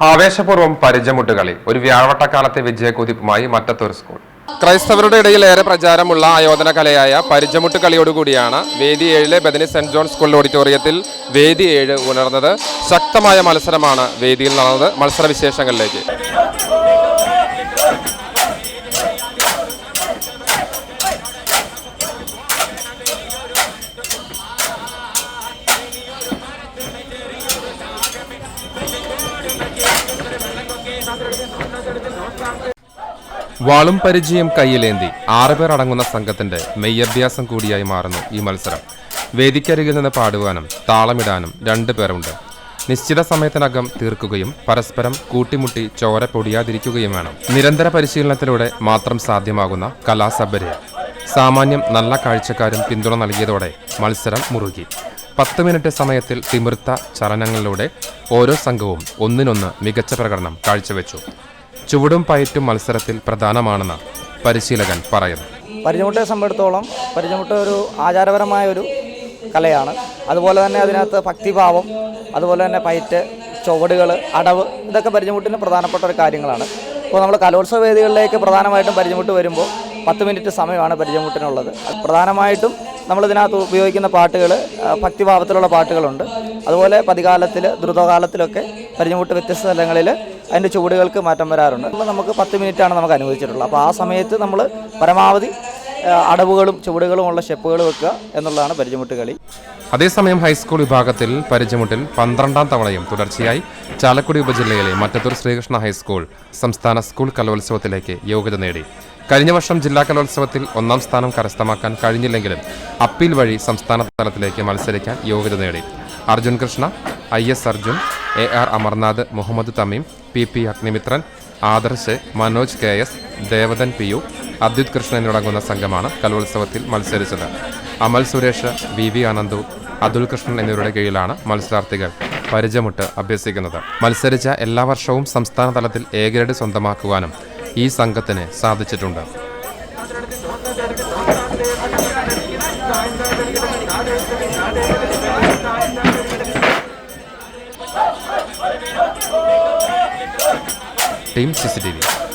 ആവേശപൂർവം പരിചമുട്ടുകളി. ഒരു വ്യാഴവട്ടക്കാലത്തെ വിജയക്കുതിപ്പുമായി മറ്റത്തൊരു സ്കൂൾ. ക്രൈസ്തവരുടെ ഇടയിൽ ഏറെ പ്രചാരമുള്ള ആയോധന കലയായ പരിചമുട്ട് കളിയോടുകൂടിയാണ് വേദി ഏഴിലെ ബദനി സെന്റ് ജോൺ സ്കൂൾ ഓഡിറ്റോറിയത്തിൽ വേദി ഏഴ് ഉണർന്നത്. ശക്തമായ മത്സരമാണ് വേദിയിൽ നടന്നത് മത്സര വാളും പരിചയം കയ്യിലേന്തി ആറുപേർ അടങ്ങുന്ന സംഘത്തിന്റെ മെയ്യഭ്യാസം കൂടിയായി മാറുന്നു ഈ മത്സരം. വേദിക്കരികിൽ നിന്ന് പാടുവാനും താളമിടാനും രണ്ടു പേരുണ്ട്. നിശ്ചിത സമയത്തിനകം തീർക്കുകയും പരസ്പരം കൂട്ടിമുട്ടി ചോര പൊടിയാതിരിക്കുകയും വേണം. നിരന്തര പരിശീലനത്തിലൂടെ മാത്രം സാധ്യമാകുന്ന കലാസബര്യ സാമാന്യം നല്ല കാഴ്ചക്കാരും പിന്തുണ നൽകിയതോടെ മത്സരം മുറുകി. പത്ത് മിനിറ്റ് സമയത്തിൽ തിമിർത്ത ചലനങ്ങളിലൂടെ ഓരോ സംഘവും ഒന്നിനൊന്ന് മികച്ച പ്രകടനം കാഴ്ചവെച്ചു. ചുവടും പയറ്റും മത്സരത്തിൽ പ്രധാനമാണെന്ന് പരിശീലകൻ പറയുന്നു. പരിചമുട്ടയെ സംബന്ധിച്ചിടത്തോളം പരിചമുട്ട ഒരു ആചാരപരമായ ഒരു കലയാണ്. അതുപോലെ തന്നെ അതിനകത്ത് ഭക്തിഭാവം അതുപോലെ തന്നെ പയറ്റ് ചുവടുകൾ അടവ് ഇതൊക്കെ പരിചമുട്ടിന് പ്രധാനപ്പെട്ട ഒരു കാര്യങ്ങളാണ്. ഇപ്പോൾ നമ്മൾ കലോത്സവ വേദികളിലേക്ക് പ്രധാനമായിട്ടും പരിചമുട്ട് വരുമ്പോൾ പത്ത് മിനിറ്റ് സമയമാണ് പരിചമുട്ടിനുള്ളത്. പ്രധാനമായിട്ടും നമ്മൾ ഇതിനകത്ത് ഉപയോഗിക്കുന്ന പാട്ടുകൾ ഭക്തിഭാവത്തിലുള്ള പാട്ടുകളുണ്ട്. അതുപോലെ പതികാലത്തിൽ ദ്രുതകാലത്തിലൊക്കെ പരിചമുട്ട് വ്യത്യസ്ത സ്ഥലങ്ങളിൽ അതിന്റെ ചുവടുകൾക്ക് മാറ്റം വരാറുണ്ട്. നമുക്ക് പത്ത് മിനിറ്റാണ് നമുക്ക് അനുവദിച്ചിട്ടുള്ളത്. അപ്പോൾ ആ സമയത്ത് നമ്മൾ പരമാവധി അടവുകളും ചുവടുകളും ഉള്ള സ്റ്റെപ്പുകൾ വെക്കുക എന്നുള്ളതാണ് പരിചമുട്ട് കളി. അതേസമയം ഹൈസ്കൂൾ വിഭാഗത്തിൽ പരിചമുട്ടിൽ പന്ത്രണ്ടാം തവണയും തുടർച്ചയായി ചാലക്കുടി ഉപജില്ലയിലെ മറ്റത്തൂർ ശ്രീകൃഷ്ണ ഹൈസ്കൂൾ സംസ്ഥാന സ്കൂൾ കലോത്സവത്തിലേക്ക് യോഗ്യത നേടി. കഴിഞ്ഞ വർഷം ജില്ലാ കലോത്സവത്തിൽ ഒന്നാം സ്ഥാനം കരസ്ഥമാക്കാൻ കഴിഞ്ഞില്ലെങ്കിലും അപ്പീൽ വഴി സംസ്ഥാന തലത്തിലേക്ക് മത്സരിക്കാൻ യോഗ്യത നേടി. Arjun Krishna I S Arjun A R Amarnath Muhammad Thameem P P Agnimithran Adarsh Manoj K S Devadan P U Adyuth Krishnan എന്നിവടങ്ങുന്ന സംഘമാണ് കലോത്സവത്തിൽ മത്സരിച്ചത്. അമൽ സുരേഷ് വി വി ആനന്ദു അതുൽ കൃഷ്ണൻ എന്നിവരുടെ കീഴിലാണ് മത്സരാർത്ഥികൾ പരിചയമുട്ട് അഭ്യസിക്കുന്നത്. മത്സരിച്ച എല്ലാ വർഷവും സംസ്ഥാന തലത്തിൽ എ ഗ്രേഡ് സ്വന്തമാക്കുവാനും ഈ സംഘത്തിന് സാധിച്ചിട്ടുണ്ട്. Tem muita.